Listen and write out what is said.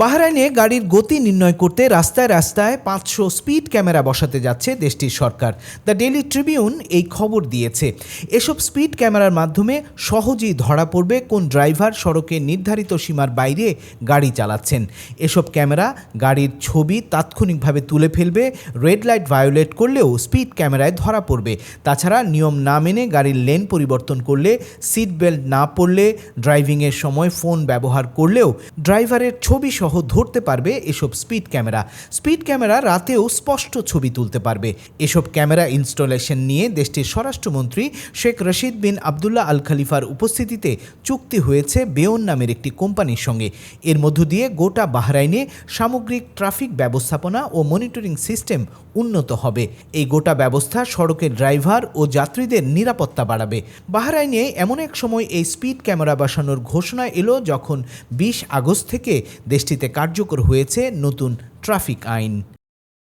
বাহরাইনে গাড়ির গতি নির্ণয় করতে রাস্তায় রাস্তায় পাঁচশো স্পিড ক্যামেরা বসাতে যাচ্ছে দেশটির সরকার। দ্য ডেলি ট্রিবিউন এই খবর দিয়েছে। এসব স্পিড ক্যামেরার মাধ্যমে সহজেই ধরা পড়বে কোন ড্রাইভার সড়কে নির্ধারিত সীমার বাইরে গাড়ি চালাচ্ছেন। এসব ক্যামেরা গাড়ির ছবি তাৎক্ষণিকভাবে তুলে ফেলবে, রেড লাইট ভায়োলেট করলেও স্পিড ক্যামেরায় ধরা পড়বে। তাছাড়া নিয়ম না মেনে গাড়ির লেন পরিবর্তন করলে সিট বেল্ট না পরলে ড্রাইভিংয়ের সময় ফোন ব্যবহার করলেও ড্রাইভারের ছবি সহ ধরতে পারবে এসব স্পিড ক্যামেরা। স্পিড ক্যামেরা রাতেও স্পষ্ট ছবি তুলতে পারবে। এসব ক্যামেরা ইনস্টলেশন নিয়ে দেশটির স্বরাষ্ট্রমন্ত্রী শেখ রশিদ বিন আবদুল্লাহ আল খলিফার উপস্থিতিতে চুক্তি হয়েছে বেয়ন নামের একটি কোম্পানির সঙ্গে। এর মধ্য দিয়ে গোটা বাহরাইনে সামগ্রিক ট্রাফিক ব্যবস্থাপনা ও মনিটরিং সিস্টেম উন্নত হবে। এই গোটা ব্যবস্থা সড়কের ড্রাইভার ও যাত্রীদের নিরাপত্তা বাড়াবে। বাহরাইনে এমন এক সময় এই স্পিড ক্যামেরা বসানোর ঘোষণা এলো যখন বিশ আগস্ট থেকে দেশটিতে কার্যকর হয়েছে নতুন ট্রাফিক আইন।